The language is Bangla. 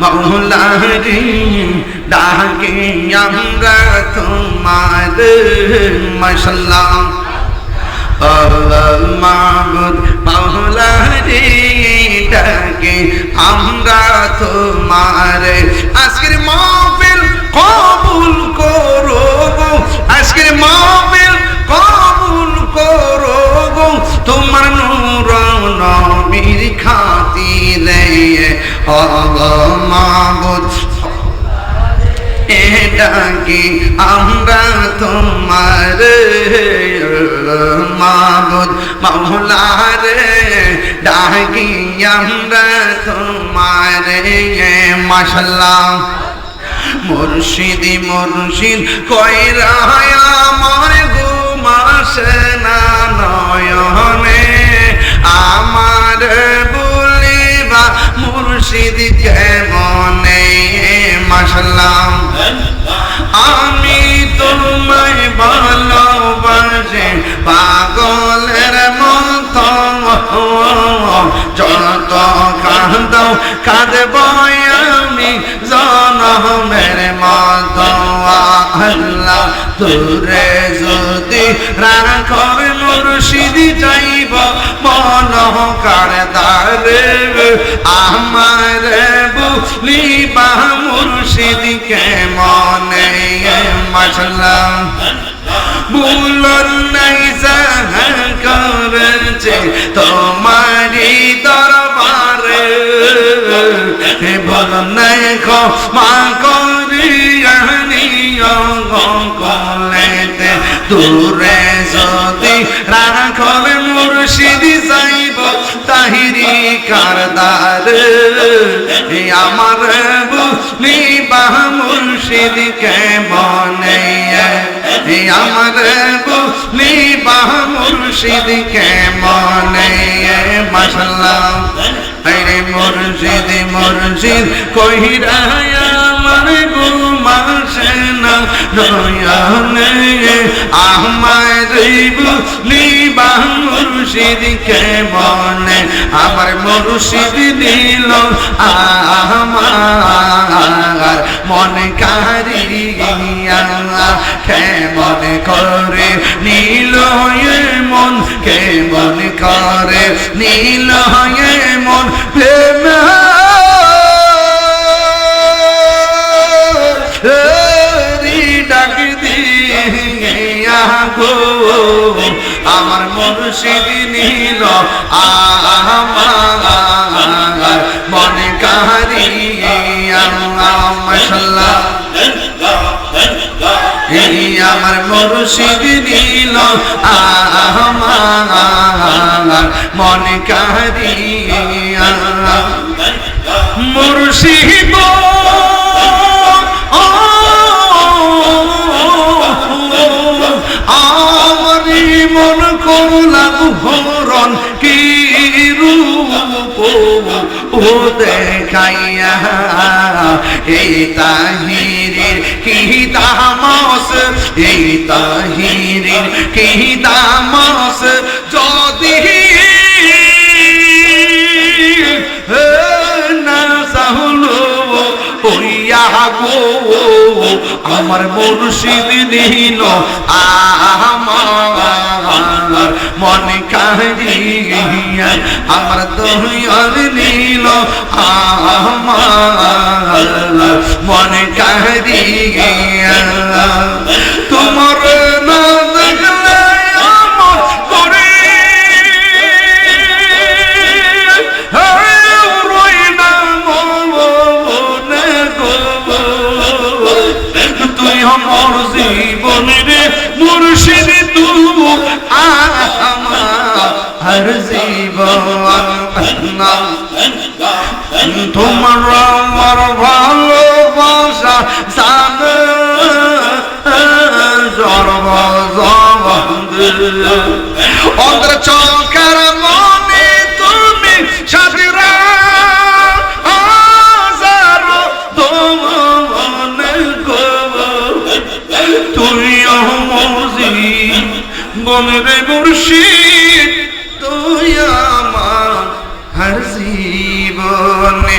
মৌলারি ডাকে আমরা তোমার মশলা মাবুদ মৌলারি ডাকে আমরা তোমার আজকের মাবুদ এটাকে আমরা তোমার মাবুদ মৌলার ডাকি আমরা তোমার মাসাল্লাহ মুর্শিদি মুর্শিদ কইরা আমার ঘুমাসে না নয়নে মুর্শিদ কেমনে মাসাল্লাহ আমি তোমায় ভালোবাসি, পাগলের মতো। যত কাঁদাও কাঁদব আমি, জনমের মতো। আল্লাহ, তোরে যদি রাখর মুর্শিদি যাইব, মন কার দারে আমার বুলিবা মুর্শিদিকে মনে মশলা বুলন নাই সাহা করেছে তোমারি দরবারে। নাই কলেতে দূরে তাহিরি কারদার। আমার বুনি বাহ মুর্শিদকে মনে আমার বুনি বাহ মুর্শিদকে মনে মশলা রে মুর্শিদ মুর্শিদ, কহিরা আমার কে মনে আমার মুর্শিদ দিল আমার মনে কারিয়া কেমন করে? নীল মন কেমন করে? নীল মন প্রেম আমার মুর্শিদ নীল আমার মনে কারিয়া মশাল্লাহ আমার মুর্শিদ নীল আমার মনে কারিয়া মুর্শিদ দেখাইয়া এই তাহিরের কি দামস? এই তাহিরের কি দামস? যদি আমার মুর্শিদ দিল আমার মনে কাহিয়া আমার দহিয়ার নীল আমার মন কাহিয়া আমার জীবন তোমার আমার ভালোবাসা জানে। সর্বজবন্দ অন্তর চৌকার মনে তুমি গো মজি বনের মুর্শিদ। আমার হর জীবনে